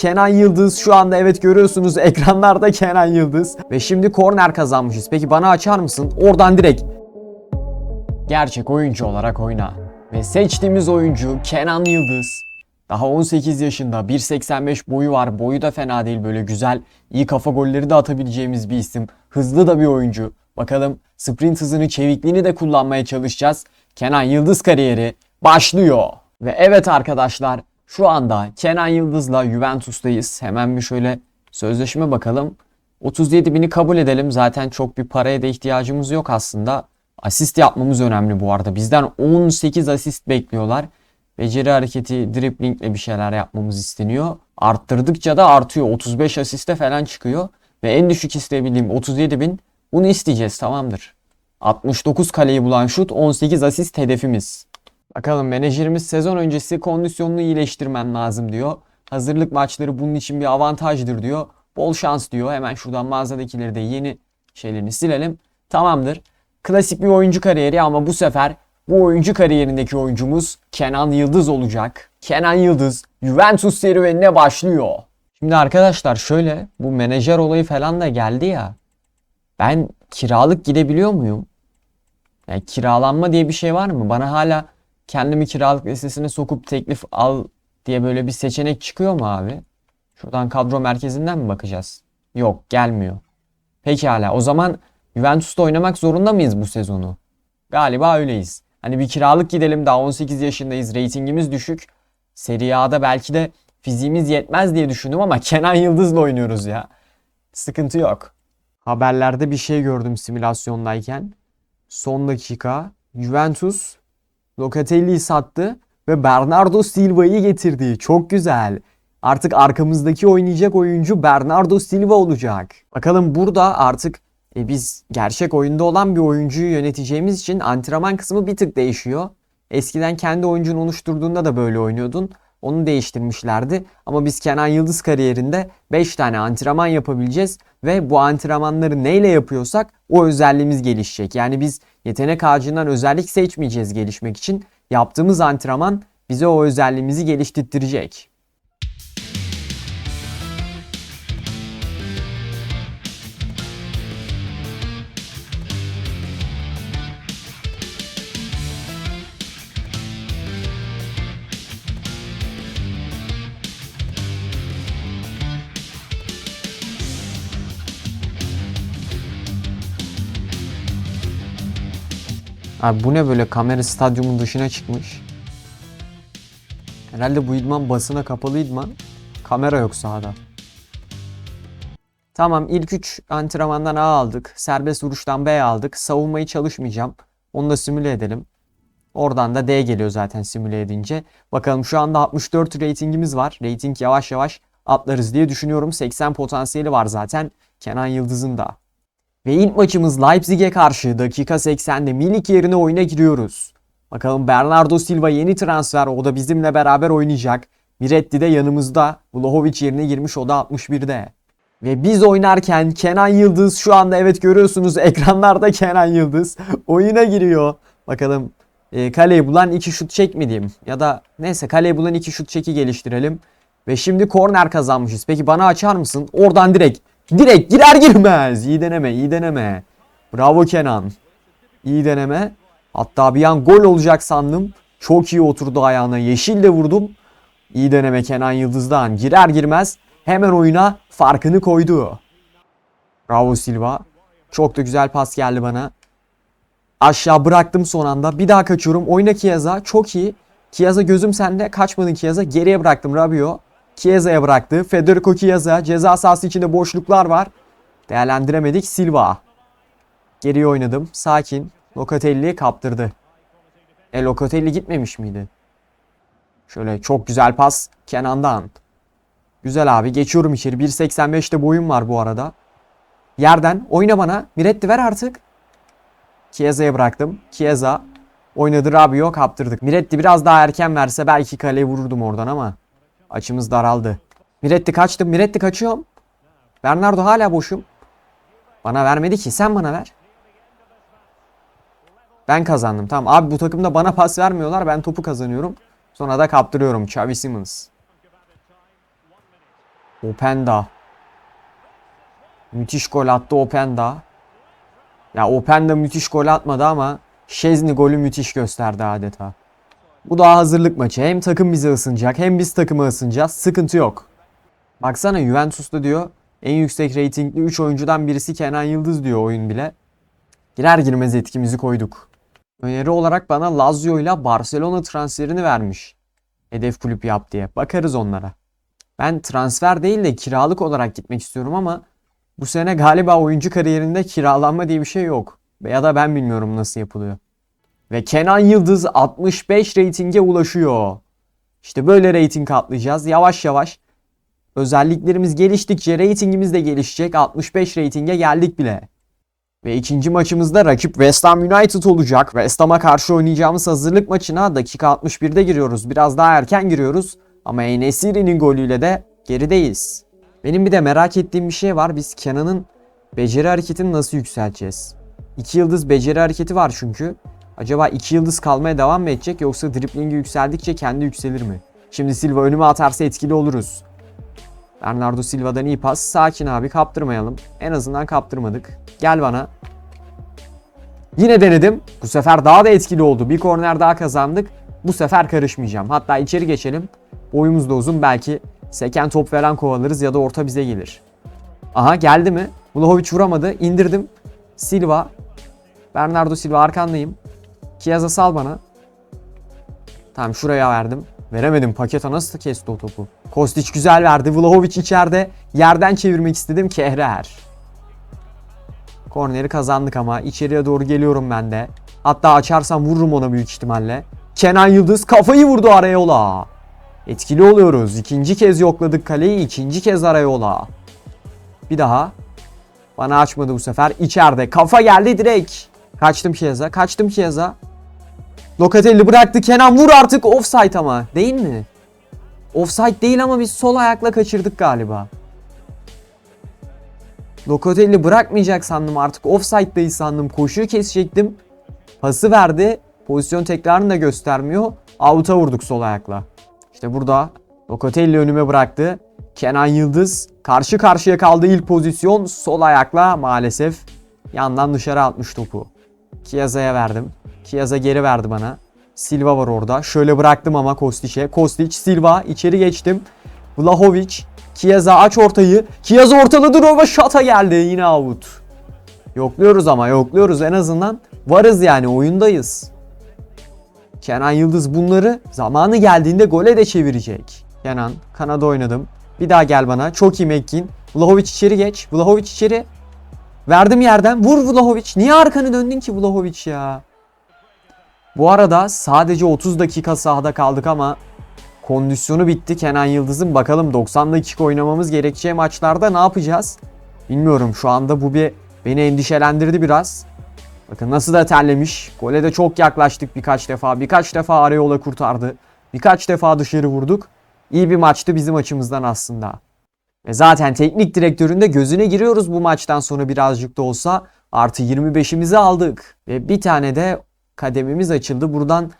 Kenan Yıldız şu anda evet görüyorsunuz ekranlarda Kenan Yıldız. Ve şimdi korner kazanmışız. Peki bana açar mısın? Oradan direkt. Gerçek oyuncu olarak oyna. Ve seçtiğimiz oyuncu Kenan Yıldız. Daha 18 yaşında 1.85 boyu var. Boyu da fena değil böyle güzel. iyi kafa golleri de atabileceğimiz bir isim. Hızlı da bir oyuncu. Bakalım sprint hızını çevikliğini de kullanmaya çalışacağız. Kenan Yıldız kariyeri başlıyor. Ve evet arkadaşlar şu anda Kenan Yıldız'la Juventus'tayız. Hemen bir şöyle sözleşme bakalım. 37 bini kabul edelim. Zaten çok bir paraya da ihtiyacımız yok aslında. Asist yapmamız önemli bu arada. Bizden 18 asist bekliyorlar. Beceri hareketi, driblingle bir şeyler yapmamız isteniyor. Arttırdıkça da artıyor. 35 asiste falan çıkıyor. Ve en düşük isteyebildiğim 37 bin. Bunu isteyeceğiz tamamdır. 69 kaleyi bulan şut 18 asist hedefimiz. Bakalım menajerimiz sezon öncesi kondisyonunu iyileştirmen lazım diyor. Hazırlık maçları bunun için bir avantajdır diyor. Bol şans diyor. Hemen şuradan mağazadakileri de yeni şeylerini silelim. Tamamdır. Klasik bir oyuncu kariyeri ama bu sefer bu oyuncu kariyerindeki oyuncumuz Kenan Yıldız olacak. Kenan Yıldız Juventus serüvenine başlıyor. Şimdi arkadaşlar şöyle bu menajer olayı falan da geldi ya. Ben kiralık gidebiliyor muyum? Yani kiralanma diye bir şey var mı? Bana hala kendimi kiralık listesine sokup teklif al diye böyle bir seçenek çıkıyor mu abi? Şuradan kadro merkezinden mi bakacağız? Yok gelmiyor. Pekala o zaman Juventus'ta oynamak zorunda mıyız bu sezonu? Galiba öyleyiz. Hani bir kiralık gidelim daha 18 yaşındayız reytingimiz düşük. Serie A'da belki de fiziğimiz yetmez diye düşündüm ama Kenan Yıldız'la oynuyoruz ya. Sıkıntı yok. Haberlerde bir şey gördüm simülasyondayken. Son dakika Juventus Locatelli'yi sattı ve Bernardo Silva'yı getirdi. Çok güzel. Artık arkamızdaki oynayacak oyuncu Bernardo Silva olacak. Bakalım burada artık e, biz gerçek oyunda olan bir oyuncuyu yöneteceğimiz için antrenman kısmı bir tık değişiyor. Eskiden kendi oyuncunu oluşturduğunda da böyle oynuyordun. Onu değiştirmişlerdi. Ama biz Kenan Yıldız kariyerinde 5 tane antrenman yapabileceğiz. Ve bu antrenmanları neyle yapıyorsak o özelliğimiz gelişecek. Yani biz yetenek ağacından özellik seçmeyeceğiz gelişmek için. Yaptığımız antrenman bize o özelliğimizi geliştirtecek. Abi bu ne böyle kamera stadyumun dışına çıkmış. Herhalde bu idman basına kapalı idman. Kamera yok sahada. Tamam ilk 3 antrenmandan A aldık. Serbest vuruştan B aldık. Savunmayı çalışmayacağım. Onu da simüle edelim. Oradan da D geliyor zaten simüle edince. Bakalım şu anda 64 ratingimiz var. Rating yavaş yavaş atlarız diye düşünüyorum. 80 potansiyeli var zaten. Kenan Yıldız'ın da. Ve ilk maçımız Leipzig'e karşı dakika 80'de Milik yerine oyuna giriyoruz. Bakalım Bernardo Silva yeni transfer o da bizimle beraber oynayacak. Miretti de yanımızda. Vlahovic yerine girmiş o da 61'de. Ve biz oynarken Kenan Yıldız şu anda evet görüyorsunuz ekranlarda Kenan Yıldız oyuna giriyor. Bakalım e, kaleyi bulan iki şut çek mi diyeyim ya da neyse kaleyi bulan iki şut çeki geliştirelim. Ve şimdi korner kazanmışız. Peki bana açar mısın? Oradan direkt Direkt girer girmez. İyi deneme, iyi deneme. Bravo Kenan. İyi deneme. Hatta bir an gol olacak sandım. Çok iyi oturdu ayağına. Yeşil de vurdum. İyi deneme Kenan Yıldız'dan. Girer girmez hemen oyuna farkını koydu. Bravo Silva. Çok da güzel pas geldi bana. Aşağı bıraktım son anda. Bir daha kaçıyorum. Oyna Kiyaza. Çok iyi. Kiyaza gözüm sende. Kaçmadın Kiyaza. Geriye bıraktım Rabio. Chiesa'ya bıraktı. Federico Chiesa ceza sahası içinde boşluklar var. Değerlendiremedik. Silva. Geriye oynadım. Sakin. Locatelli kaptırdı. E Locatelli gitmemiş miydi? Şöyle çok güzel pas Kenan'dan. Güzel abi geçiyorum içeri. 1.85'te boyum var bu arada. Yerden oyna bana. Miretti ver artık. Chiesa'ya bıraktım. Chiesa oynadı Rabio kaptırdık. Miretti biraz daha erken verse belki kaleye vururdum oradan ama Açımız daraldı. Miretti kaçtım. Miretti kaçıyorum. Bernardo hala boşum. Bana vermedi ki. Sen bana ver. Ben kazandım. Tamam abi bu takımda bana pas vermiyorlar. Ben topu kazanıyorum. Sonra da kaptırıyorum. Xavi Simons. Openda. Müthiş gol attı Openda. Ya Openda müthiş gol atmadı ama Şezni golü müthiş gösterdi adeta. Bu daha hazırlık maçı. Hem takım bize ısınacak hem biz takımı ısınacağız. Sıkıntı yok. Baksana Juventus'ta diyor en yüksek reytingli 3 oyuncudan birisi Kenan Yıldız diyor oyun bile. Girer girmez etkimizi koyduk. Öneri olarak bana Lazio ile Barcelona transferini vermiş. Hedef kulüp yap diye. Bakarız onlara. Ben transfer değil de kiralık olarak gitmek istiyorum ama bu sene galiba oyuncu kariyerinde kiralanma diye bir şey yok. Ya da ben bilmiyorum nasıl yapılıyor. Ve Kenan Yıldız 65 reytinge ulaşıyor. İşte böyle reyting atlayacağız. Yavaş yavaş özelliklerimiz geliştikçe reytingimiz de gelişecek. 65 reytinge geldik bile. Ve ikinci maçımızda rakip West Ham United olacak. West Ham'a karşı oynayacağımız hazırlık maçına dakika 61'de giriyoruz. Biraz daha erken giriyoruz. Ama Enesiri'nin golüyle de gerideyiz. Benim bir de merak ettiğim bir şey var. Biz Kenan'ın beceri hareketini nasıl yükselteceğiz? 2 yıldız beceri hareketi var çünkü. Acaba 2 yıldız kalmaya devam mı edecek yoksa driplingi yükseldikçe kendi yükselir mi? Şimdi Silva önüme atarsa etkili oluruz. Bernardo Silva'dan iyi pas. Sakin abi kaptırmayalım. En azından kaptırmadık. Gel bana. Yine denedim. Bu sefer daha da etkili oldu. Bir korner daha kazandık. Bu sefer karışmayacağım. Hatta içeri geçelim. Boyumuz da uzun. Belki seken top falan kovalarız ya da orta bize gelir. Aha geldi mi? Vlahovic vuramadı. İndirdim. Silva. Bernardo Silva arkandayım. Chiesa sal bana. Tamam şuraya verdim. Veremedim. Paketa nasıl kesti o topu? Kostić güzel verdi. Vlahovic içeride. Yerden çevirmek istedim. Kehrer. Korneri kazandık ama. içeriye doğru geliyorum ben de. Hatta açarsam vururum ona büyük ihtimalle. Kenan Yıldız kafayı vurdu Arayola. Etkili oluyoruz. İkinci kez yokladık kaleyi. ikinci kez Arayola. Bir daha. Bana açmadı bu sefer. İçeride. Kafa geldi direkt. Kaçtım Chiesa. Kaçtım Chiesa. Locatelli bıraktı. Kenan vur artık. Offside ama. Değil mi? Offside değil ama biz sol ayakla kaçırdık galiba. Locatelli bırakmayacak sandım artık. Offside'dayız sandım. Koşuyu kesecektim. Pası verdi. Pozisyon tekrarını da göstermiyor. Out'a vurduk sol ayakla. İşte burada Locatelli önüme bıraktı. Kenan Yıldız karşı karşıya kaldı ilk pozisyon. Sol ayakla maalesef yandan dışarı atmış topu. Chiesa'ya verdim. Chiesa geri verdi bana. Silva var orada. Şöyle bıraktım ama Kostic'e. Kostic, Silva içeri geçtim. Vlahovic, Chiesa aç ortayı. Chiesa ortaladı Roma şata geldi. Yine out. Yokluyoruz ama yokluyoruz en azından. Varız yani oyundayız. Kenan Yıldız bunları zamanı geldiğinde gole de çevirecek. Kenan, kanada oynadım. Bir daha gel bana. Çok iyi Mekkin. Vlahovic içeri geç. Vlahovic içeri. Verdim yerden. Vur Vlahovic. Niye arkanı döndün ki Vlahovic ya? Bu arada sadece 30 dakika sahada kaldık ama kondisyonu bitti Kenan Yıldız'ın. Bakalım 90 dakika oynamamız gerekeceği maçlarda ne yapacağız? Bilmiyorum şu anda bu bir beni endişelendirdi biraz. Bakın nasıl da terlemiş. Gole de çok yaklaştık birkaç defa. Birkaç defa Areola kurtardı. Birkaç defa dışarı vurduk. İyi bir maçtı bizim açımızdan aslında. Ve zaten teknik direktörün de gözüne giriyoruz bu maçtan sonra birazcık da olsa. Artı 25'imizi aldık. Ve bir tane de kademimiz açıldı. Buradan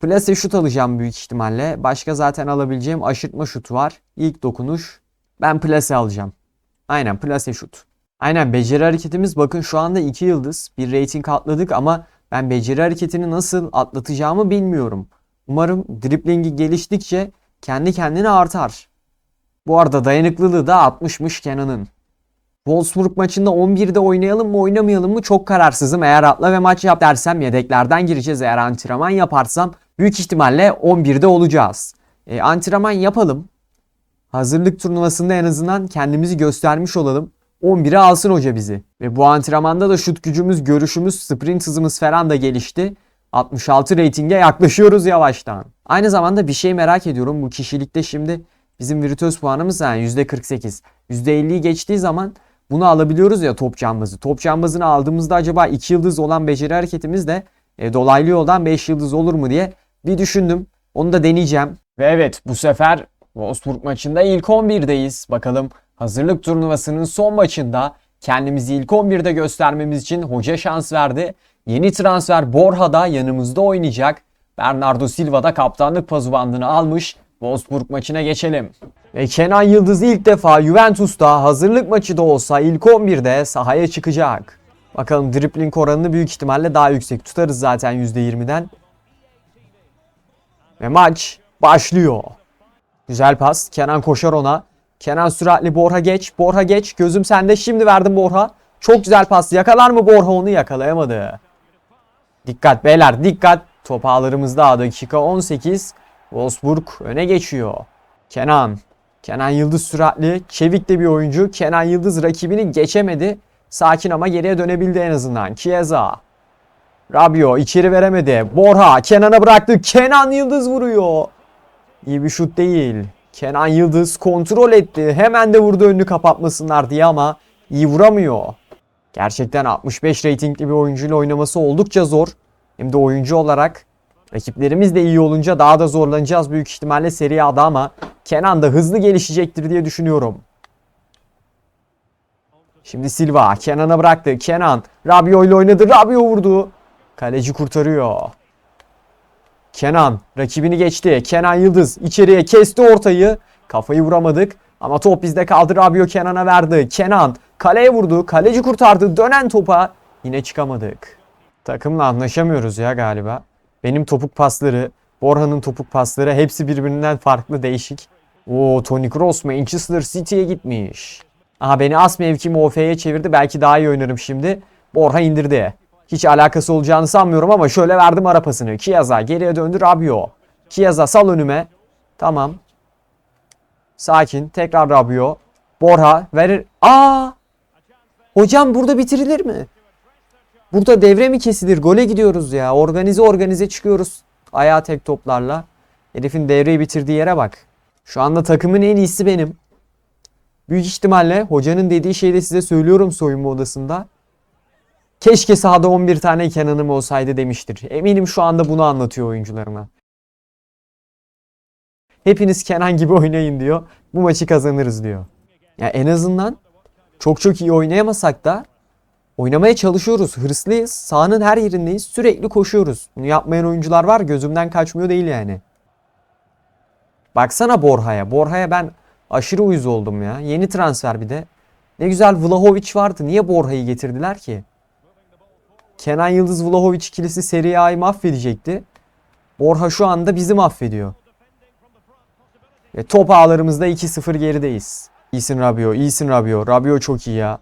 plase şut alacağım büyük ihtimalle. Başka zaten alabileceğim aşırtma şutu var. İlk dokunuş. Ben plase alacağım. Aynen plase şut. Aynen beceri hareketimiz bakın şu anda 2 yıldız. Bir rating atladık ama ben beceri hareketini nasıl atlatacağımı bilmiyorum. Umarım driplingi geliştikçe kendi kendine artar. Bu arada dayanıklılığı da 60'mış Kenan'ın. Wolfsburg maçında 11'de oynayalım mı oynamayalım mı çok kararsızım. Eğer atla ve maç yap dersem yedeklerden gireceğiz. Eğer antrenman yaparsam büyük ihtimalle 11'de olacağız. E, antrenman yapalım. Hazırlık turnuvasında en azından kendimizi göstermiş olalım. 11'e alsın hoca bizi. Ve bu antrenmanda da şut gücümüz, görüşümüz, sprint hızımız falan da gelişti. 66 reytinge yaklaşıyoruz yavaştan. Aynı zamanda bir şey merak ediyorum. Bu kişilikte şimdi bizim virtüöz puanımız yani %48. %50'yi geçtiği zaman bunu alabiliyoruz ya top cambazı. Top cambazını aldığımızda acaba 2 yıldız olan beceri hareketimiz de e, dolaylı yoldan 5 yıldız olur mu diye bir düşündüm. Onu da deneyeceğim. Ve evet bu sefer Wolfsburg maçında ilk 11'deyiz. Bakalım hazırlık turnuvasının son maçında kendimizi ilk 11'de göstermemiz için hoca şans verdi. Yeni transfer Borja da yanımızda oynayacak. Bernardo Silva da kaptanlık pazubandını almış. Wolfsburg maçına geçelim. Ve Kenan Yıldız ilk defa Juventus'ta hazırlık maçı da olsa ilk 11'de sahaya çıkacak. Bakalım dribbling oranını büyük ihtimalle daha yüksek tutarız zaten %20'den. Ve maç başlıyor. Güzel pas. Kenan koşar ona. Kenan süratli Borha geç. Borha geç. Gözüm sende. Şimdi verdim Borha. Çok güzel pas. Yakalar mı Borha onu yakalayamadı. Dikkat beyler dikkat. Top ağlarımızda dakika 18. Wolfsburg öne geçiyor. Kenan. Kenan Yıldız süratli. Çevik de bir oyuncu. Kenan Yıldız rakibini geçemedi. Sakin ama geriye dönebildi en azından. Chiesa. Rabio içeri veremedi. Borha Kenan'a bıraktı. Kenan Yıldız vuruyor. İyi bir şut değil. Kenan Yıldız kontrol etti. Hemen de vurdu önünü kapatmasınlar diye ama iyi vuramıyor. Gerçekten 65 reytingli bir oyuncuyla oynaması oldukça zor. Hem de oyuncu olarak rakiplerimiz de iyi olunca daha da zorlanacağız büyük ihtimalle Serie A'da ama Kenan da hızlı gelişecektir diye düşünüyorum. Şimdi Silva Kenan'a bıraktı. Kenan Rabio ile oynadı. Rabio vurdu. Kaleci kurtarıyor. Kenan rakibini geçti. Kenan Yıldız içeriye kesti ortayı. Kafayı vuramadık. Ama top bizde kaldı. Rabio Kenan'a verdi. Kenan kaleye vurdu. Kaleci kurtardı. Dönen topa yine çıkamadık. Takımla anlaşamıyoruz ya galiba. Benim topuk pasları, Borha'nın topuk pasları hepsi birbirinden farklı değişik. Oo Toni Kroos Manchester City'ye gitmiş. Aha beni as mevkimi OF'ye çevirdi. Belki daha iyi oynarım şimdi. Borha indirdi. Hiç alakası olacağını sanmıyorum ama şöyle verdim ara pasını. Chiesa geriye döndü Rabio. Chiesa sal önüme. Tamam. Sakin. Tekrar Rabio. Borha verir. Aa! Hocam burada bitirilir mi? Burada devre mi kesilir? Gole gidiyoruz ya. Organize organize çıkıyoruz. Ayağa tek toplarla. Herifin devreyi bitirdiği yere bak. Şu anda takımın en iyisi benim. Büyük ihtimalle hocanın dediği şeyi de size söylüyorum soyunma odasında. Keşke sahada 11 tane Kenan'ım olsaydı demiştir. Eminim şu anda bunu anlatıyor oyuncularına. Hepiniz Kenan gibi oynayın diyor. Bu maçı kazanırız diyor. Ya en azından çok çok iyi oynayamasak da oynamaya çalışıyoruz. Hırslıyız. Sahanın her yerindeyiz. Sürekli koşuyoruz. Bunu yapmayan oyuncular var. Gözümden kaçmıyor değil yani. Baksana Borha'ya. Borha'ya ben aşırı uyuz oldum ya. Yeni transfer bir de. Ne güzel Vlahovic vardı. Niye Borha'yı getirdiler ki? Kenan Yıldız Vlahovic ikilisi Serie A'yı mahvedecekti. Borha şu anda bizi mahvediyor. Ve top ağlarımızda 2-0 gerideyiz. İyisin Rabio, iyisin Rabio. Rabio çok iyi ya.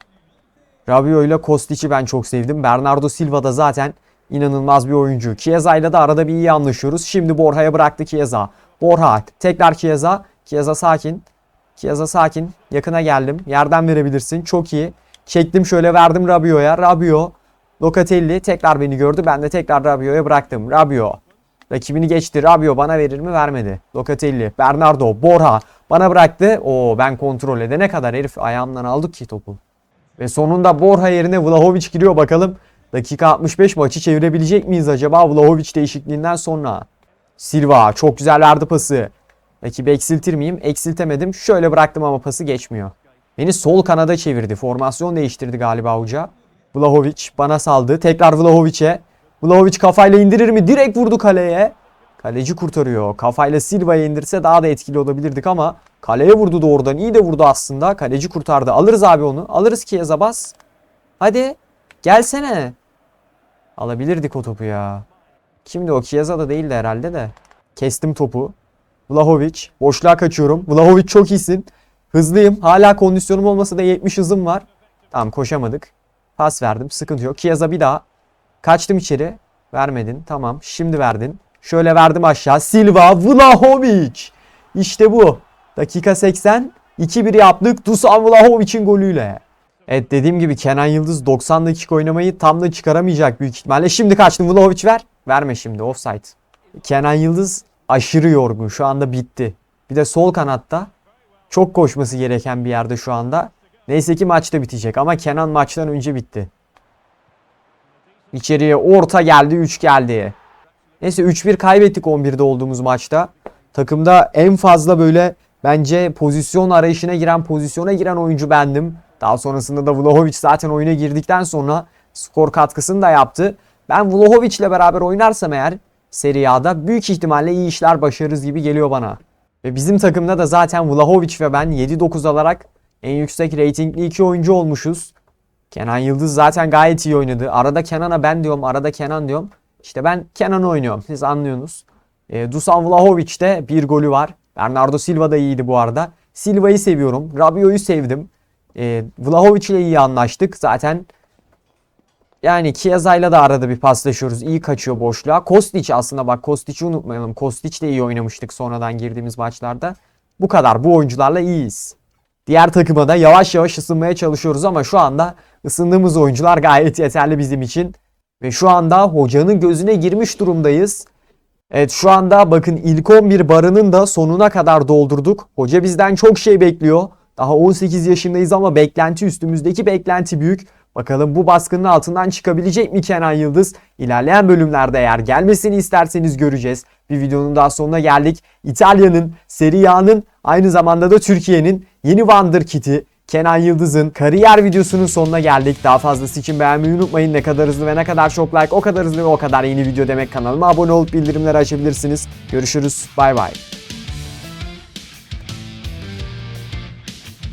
Rabio ile Kostic'i ben çok sevdim. Bernardo Silva da zaten inanılmaz bir oyuncu. Chiesa ile de arada bir iyi anlaşıyoruz. Şimdi Borha'ya bıraktı Chiesa. Borha tekrar Chiesa. Chiesa sakin. Chiesa sakin. Yakına geldim. Yerden verebilirsin. Çok iyi. Çektim şöyle verdim Rabio'ya. Rabio. Locatelli tekrar beni gördü. Ben de tekrar Rabio'ya bıraktım. Rabio. Rakibini geçti. Rabio bana verir mi? Vermedi. Locatelli, Bernardo, Borha bana bıraktı. Oo ben kontrol edene kadar herif ayağımdan aldık ki topu. Ve sonunda Borha yerine Vlahovic giriyor bakalım. Dakika 65 maçı çevirebilecek miyiz acaba Vlahovic değişikliğinden sonra? Silva çok güzel verdi pası. Rakibi eksiltir miyim? Eksiltemedim. Şöyle bıraktım ama pası geçmiyor. Beni sol kanada çevirdi. Formasyon değiştirdi galiba hoca. Vlahovic bana saldı. Tekrar Vlahovic'e. Vlahovic kafayla indirir mi? Direkt vurdu kaleye. Kaleci kurtarıyor. Kafayla Silva'ya indirse daha da etkili olabilirdik ama kaleye vurdu doğrudan. İyi de vurdu aslında. Kaleci kurtardı. Alırız abi onu. Alırız ki bas. Hadi. Gelsene. Alabilirdik o topu ya. Kimdi o? Chiesa da değildi herhalde de. Kestim topu. Vlahovic. Boşluğa kaçıyorum. Vlahovic çok iyisin. Hızlıyım. Hala kondisyonum olmasa da 70 hızım var. Tamam koşamadık. Pas verdim. Sıkıntı yok. Chiesa bir daha. Kaçtım içeri. Vermedin. Tamam. Şimdi verdin. Şöyle verdim aşağı. Silva Vlahovic. İşte bu. Dakika 80. 2-1 yaptık. Dusan Vlahovic'in golüyle. Evet dediğim gibi Kenan Yıldız 90 dakika oynamayı tam da çıkaramayacak büyük ihtimalle. Şimdi kaçtım Vlahovic ver. Verme şimdi offside. Kenan Yıldız aşırı yorgun. Şu anda bitti. Bir de sol kanatta çok koşması gereken bir yerde şu anda. Neyse ki maçta bitecek ama Kenan maçtan önce bitti. İçeriye orta geldi 3 geldi. Neyse 3-1 kaybettik 11'de olduğumuz maçta. Takımda en fazla böyle bence pozisyon arayışına giren pozisyona giren oyuncu bendim. Daha sonrasında da Vlahovic zaten oyuna girdikten sonra skor katkısını da yaptı. Ben Vlahovic ile beraber oynarsam eğer Serie A'da büyük ihtimalle iyi işler başarırız gibi geliyor bana. Ve bizim takımda da zaten Vlahovic ve ben 7-9 alarak en yüksek reytingli iki oyuncu olmuşuz. Kenan Yıldız zaten gayet iyi oynadı. Arada Kenan'a ben diyorum, arada Kenan diyorum. İşte ben Kenan'ı oynuyorum. Siz anlıyorsunuz. E, Dusan Vlahovic'te bir golü var. Bernardo Silva da iyiydi bu arada. Silva'yı seviyorum. Rabiot'u sevdim. E, Vlahovic ile iyi anlaştık. Zaten yani Chiesa'yla da arada bir paslaşıyoruz. İyi kaçıyor boşluğa. Kostic aslında bak Kostic'i unutmayalım. Kostic de iyi oynamıştık sonradan girdiğimiz maçlarda. Bu kadar. Bu oyuncularla iyiyiz. Diğer takıma da yavaş yavaş ısınmaya çalışıyoruz ama şu anda ısındığımız oyuncular gayet yeterli bizim için. Ve şu anda hocanın gözüne girmiş durumdayız. Evet şu anda bakın ilk 11 barının da sonuna kadar doldurduk. Hoca bizden çok şey bekliyor. Daha 18 yaşındayız ama beklenti üstümüzdeki beklenti büyük. Bakalım bu baskının altından çıkabilecek mi Kenan Yıldız? İlerleyen bölümlerde eğer gelmesini isterseniz göreceğiz. Bir videonun daha sonuna geldik. İtalya'nın, Serie A'nın aynı zamanda da Türkiye'nin yeni Wonderkid'i Kenan Yıldız'ın kariyer videosunun sonuna geldik. Daha fazlası için beğenmeyi unutmayın. Ne kadar hızlı ve ne kadar çok like o kadar hızlı ve o kadar yeni video demek kanalıma abone olup bildirimleri açabilirsiniz. Görüşürüz. Bay bay.